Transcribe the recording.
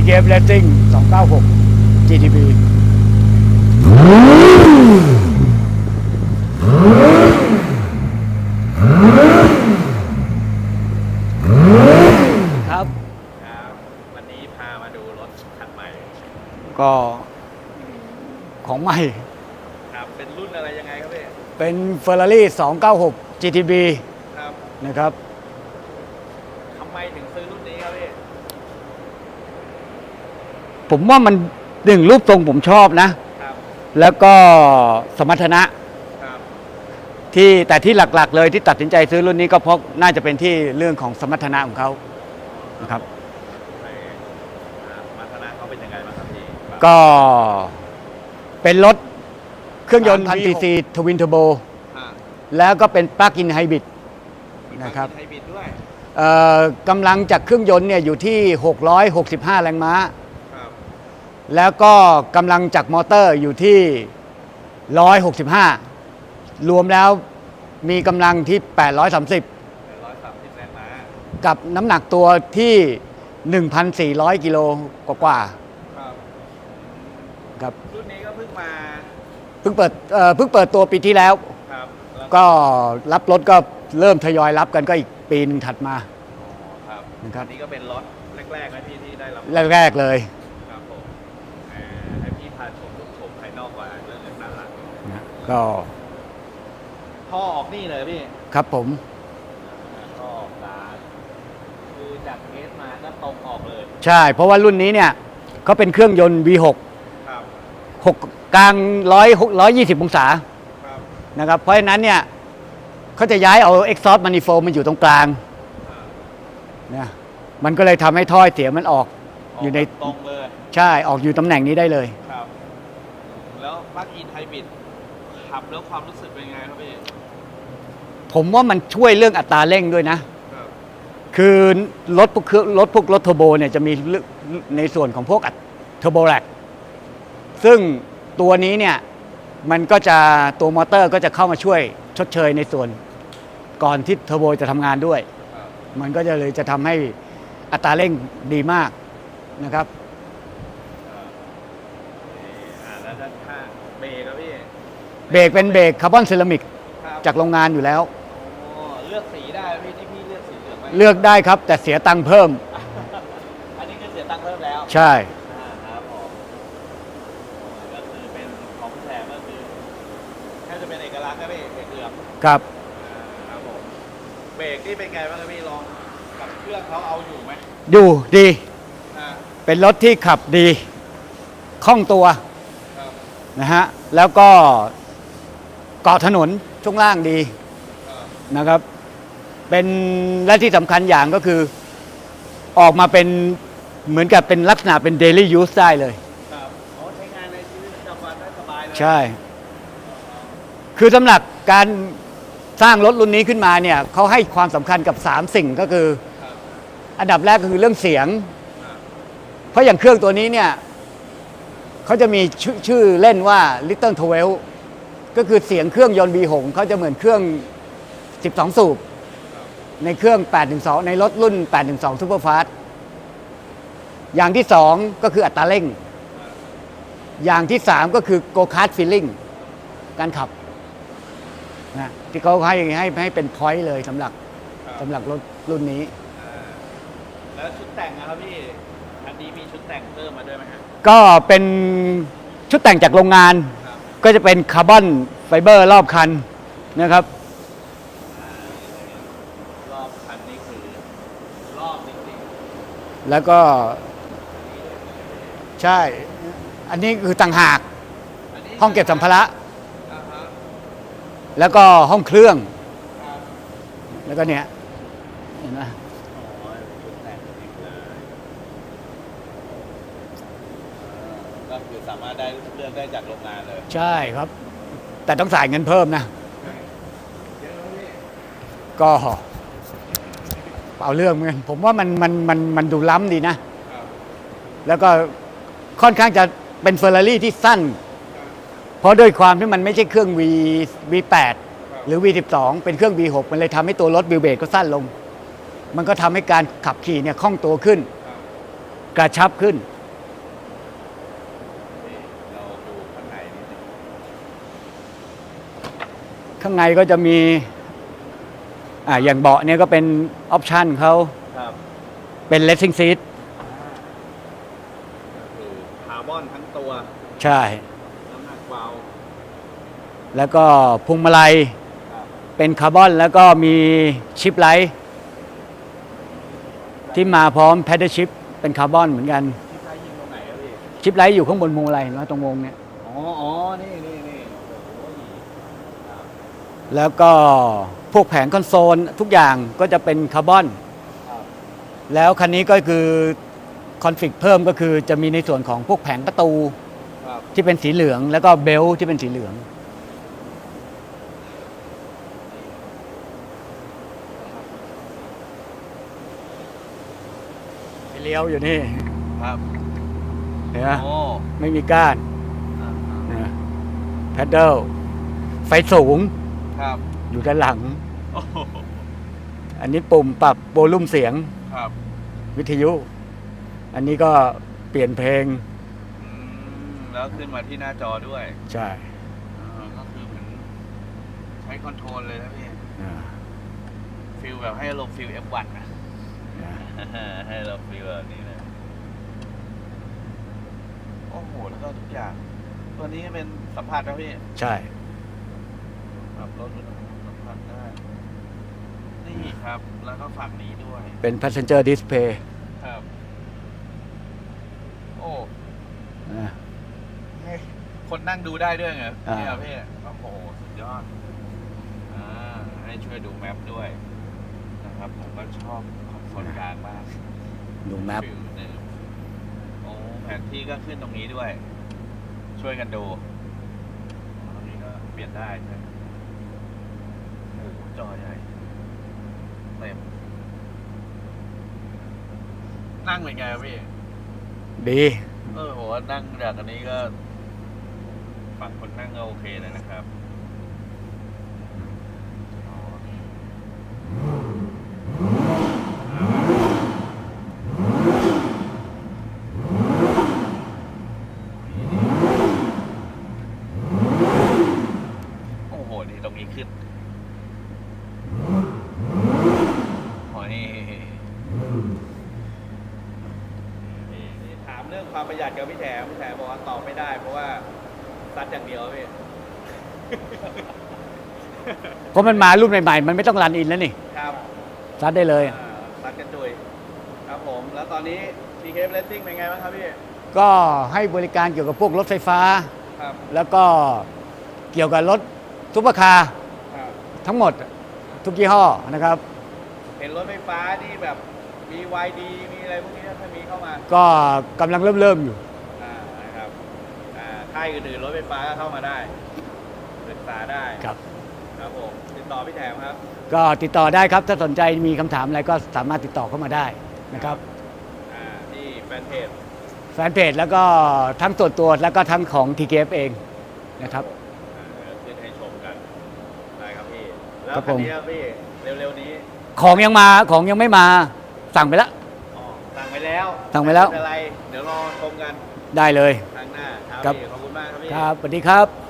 TKF Racing 296 GTB ครับ ครับวันนี้พามาดูรถคันใหม่ก็ของใหม่ ครับเป็นรุ่นอะไรยังไงครับพี่เป็น Ferrari 296 GTB ครับนะครับ ทำไมถึงซื้อรุ่นนี้ครับพี่ ผมว่ามันหนึ่งรูปทรงผมชอบนะ ครับแล้วก็สมรรถนะ ครับที่แต่ที่หลักๆ เลยที่ตัดสินใจซื้อรุ่นนี้ก็เพราะน่าจะเป็นที่เรื่องของสมรรถนะของเขานะครับไอ้อ่ามาทนาเขาเป็นยังไงบ้างครับพี่ก็เป็นรถเครื่องยนต์พันซีซีทวินเทอร์โบอ่าแล้วก็เป็นปลั๊กอินไฮบริด มีนะครับไฮบริดด้วยเอ่อกำลังจากเครื่องยนต์เนี่ยอยู่ที่ 665 แรงม้าครับ แล้วก็กำลังจากมอเตอร์อยู่ที่ 165 รวมแล้วมีกำลังที่ 830ร้อยสามสิบแรงม้ากับน้ำหนักตัวที่ 1,400 กิโลกว่าครับๆครับรุ่นนี้ก็เพิ่งมาเพิ่งเปิดเอ่อเพิ่งเปิดตัวปีที่แล้ว ครับแล้วก็รับรถก็เริ่มทยอยรับกันก็อีกปีหนึ่งถัดมาอ๋อครับนะครับ อันนี้ก็เป็นรถแรกๆนะพี่ที่ได้รับแรกๆเลย ครับผมอ่าให้พี่พาชมรูปชมภายนอกก่อนเรื่องด้านหลัง นะ ก็ท่อออกนี่เลยพี่ครับผมท่อออกร้านคือจากเคสมาก็ตรงออกเลยใช่ เพราะว่ารุ่นนี้เนี่ยเขาเป็นเครื่องยนต์ V6 ครับ6กลาง100 120องศาครับนะครับ เพราะฉะนั้นเนี่ยเขาจะย้ายเอา exhaust manifold มันอยู่ตรงกลางอ่านะมันก็เลยทำให้ถ้อยเสียมันออกอยู่ในตรงเลยใช่ออกอยู่ตำแหน่งนี้ได้เลย ครับ แล้วปลั๊กอินไฮบริด ขับแล้วความรู้สึกเป็นไงครับพี่ผมว่ามันช่วยเรื่องอัตราเร่งด้วยนะ ครับคือรถพวกเครื่องรถพวกรถเทอร์โบเนี่ยจะมีเรื่องในส่วนของพวกเทอร์โบแลกซึ่งตัวนี้เนี่ย มันก็จะตัวมอเตอร์ก็จะเข้ามาช่วยชดเชยในส่วนก่อนที่เทอร์โบจะทำงานด้วย ครับมันก็จะเลยจะทำให้อัตราเร่งดีมากนะครับ อ่าแล้วด้านข้างเบรกครับพี่ เบรกเป็นเบรกคาร์บอนเซรามิกครับจากโรงงานอยู่แล้วโอ้เลือกสีได้ไหมพี่ที่พี่เลือกสีเหลืองไหมเลือกได้ครับ แต่เสียตังค์เพิ่ม อันนี้คือเสียตังค์เพิ่มแล้ว ใช่ อ่าครับผมก็คือเป็นของแถมก็คือแค่จะเป็นเอกลักษณ์ก็พี่เบรกเหลืองครับ อ่าครับผมเบรกนี่เป็นไงบ้างครับพี่ลองกับเครื่องเขาเอาอยู่ไหมดูดีอ่าเป็นรถที่ขับดีคล่องตัวครับนะฮะแล้วก็ เกาะถนนช่วงล่างดีอ่านะครับ เป็นและที่สำคัญอย่างก็คือออกมาเป็นเหมือนกับเป็นลักษณะเป็น daily use ได้เลย ครับเขาใช้งานในชีวิตประจำวันได้สบายเลยใช่ คือสำหรับการสร้างรถรุ่นนี้ขึ้นมาเนี่ยเขาให้ความสำคัญกับ 3 สิ่งก็คือ ครับอันดับแรกก็คือเรื่องเสียงอ่าเพราะอย่างเครื่องตัวนี้เนี่ยเขาจะมีชื่อชื่อเล่นว่า Little 12 ก็คือเสียงเครื่องยนต์ V6 เขาจะเหมือนเครื่อง 12 สูบ ในเครื่อง 812 ในรถรุ่น 812 Superfast อย่างที่ 2 ก็คืออัตราเร่ง อย่างที่ 3 ก็คือ Go Kart Feeling การขับนะที่เขาให้ให้ให้เป็น point เลยสำหรับครับสำหรับรถรุ่นนี้อ่าแล้วชุดแต่งนะครับพี่ อันนี้มีชุดแต่งเพิ่มมาด้วยไหมฮะก็เป็นชุดแต่งจากโรงงานครับ ก็จะเป็นคาร์บอนไฟเบอร์รอบคันนะครับ รอบคันนี้คือรอบจริงแล้วก็ ใช่ อันนี้คือต่างหากๆอันนี้ห้องเก็บสัมภาระ อ่าฮะแล้วก็ห้องเครื่องครับแล้วก็เนี่ยเห็นไหม อ๋อชุดแต่งจริงเลยเออ ก็คือสามารถได้เลือกได้จากโรงงานเลยใช่ครับ แต่ต้องจ่ายเงินเพิ่มนะ ก็เอาเรื่องเหมือนผมว่ามันมันมันมันดูล้ำดีนะ แล้วก็ค่อนข้างจะเป็นเฟอร์รารี่ที่สั้น เพราะด้วยความที่มันไม่ใช่เครื่อง V V8 หรือ V12 เป็นเครื่อง V6 มันเลยทำให้ตัวรถวิวเบรก็สั้นลง มันก็ทำให้การขับขี่เนี่ยคล่องตัวขึ้น กระชับขึ้นเราดูข้างในนิดนึง ข้างในก็จะมีอ่าอย่างเบาะเนี่ยก็เป็นออปชันเขาครับเป็นเลสซิ่งซีทก็คือคาร์บอนทั้งตัวใช่ น้ำหนักเบาแล้วก็พวงมาลัยครับเป็นคาร์บอนแล้วก็มีชิปไลท์ที่มาพร้อมแพดเดิลชิปเป็นคาร์บอนเหมือนกัน ที่ใช้ยิงตรงไหนครับพี่ชิปไลท์อยู่ข้างบนพวงมาลัยเห็นไหมตรงวงเนี่ย อ๋ออ๋อนี่นี่นี่โอ้โหครับ แล้วก็พวกแผงคอนโซลทุกอย่างก็จะเป็นคาร์บอนครับแล้วคันนี้ก็คือคอนฟิกเพิ่มก็คือจะมีในส่วนของพวกแผงประตูครับที่เป็นสีเหลือง แล้วก็เบลต์ที่เป็นสีเหลือง เลี้ยวอยู่นี่ครับเห็นไหมโอ้ไม่มีก้านอ่าแพดเดิลไฟสูง ครับอยู่ด้านหลัง โอ้โหอันนี้ปุ่มปรับโวลูมเสียงครับวิทยุ อันนี้ก็เปลี่ยนเพลงอืมแล้วขึ้นมาที่หน้าจอด้วยใช่อ่าก็คือเหมือนใช้คอนโทรลเลยนะพี่อ่าฟิลแบบให้ลงฟิล F1 นะ อ่าให้เราฟิลแบบนี้เลยโอ้โห แล้วก็ทุกอย่าง ตัวนี้เป็นสัมผัสนะพี่ ใช่ ปรับลดอุณหภูมิสัมผัสได้ นี่ครับ แล้วก็ฝั่งนี้ด้วย เป็น passenger display ครับ โอ้ อ่าให้คนนั่งดูได้ด้วยเหรออ่า เนี่ยพี่โอ้โหสุดยอดอ่าให้ช่วยดูแมปด้วย นะครับ ผมก็ชอบคอนโซลกลางมากดูแมปฟิลหนึ่งโอ้แผนที่ก็ขึ้นตรงนี้ด้วย ช่วยกันดูตรงนี้ก็เปลี่ยนได้ใช่ไหมโอ้โห จอใหญ่เต็มนั่งเป็นไงครับพี่ ดี เออผมว่านั่งจากอันนี้ก็ฝั่งคนนั่งก็โอเคเลยนะครับอ๋อโอ้โห นี่ตรงนี้ขึ้นโอ้ยนี่นี่ถาม เรื่องความประหยัดกับพี่แถมพี่แถมบอกว่าตอบไม่ได้ เพราะว่าซัดอย่างเดียวพี่ เพราะมันมารุ่นใหม่ๆ มันไม่ต้องรันอินแล้วนี่ครับซัดได้เลย อ่าซัดกระจุยครับผม แล้วตอนนี้ TK Racing เป็นไงบ้างครับพี่ ก็ให้บริการเกี่ยวกับพวกรถไฟฟ้า ครับแล้วก็เกี่ยวกับรถทุปเปอร์คาร์ครับทั้งหมดทุกยี่ห้อนะครับ เห็นรถไฟฟ้านี่แบบ มี YD มีอะไรพวกนี้ถ้ามีเข้ามาก็กำลังเริ่มเริ่มๆอยู่ อ่านะครับอ่าค่ายอื่นๆรถไฟฟ้าก็เข้ามาได้ศึกษาได้ครับ ครับผมติดต่อพี่แถมครับ ก็ติดต่อได้ครับ ถ้าสนใจมีคำถามอะไรก็สามารถติดต่อเข้ามาได้นะครับ อ่าที่แฟนเพจแฟนเพจแล้วก็ทั้งส่วนตัวแล้วก็ทั้งของ TKF เองนะครับ อ่าเดี๋ยวขึ้นให้ชมกันได้ครับพี่ แล้วครับคันผมนี้ครับพี่เร็วๆนี้ของยังมาของยังไม่มา สั่งไปแล้ว อ๋อสั่งไปแล้วสั่งไปแล้วม่เป็นไร เดี๋ยวรอชมกันได้เลย ครั้งหน้าครับครับ พี่ขอบคุณมากครับพี่ ครับสวัสดีครับ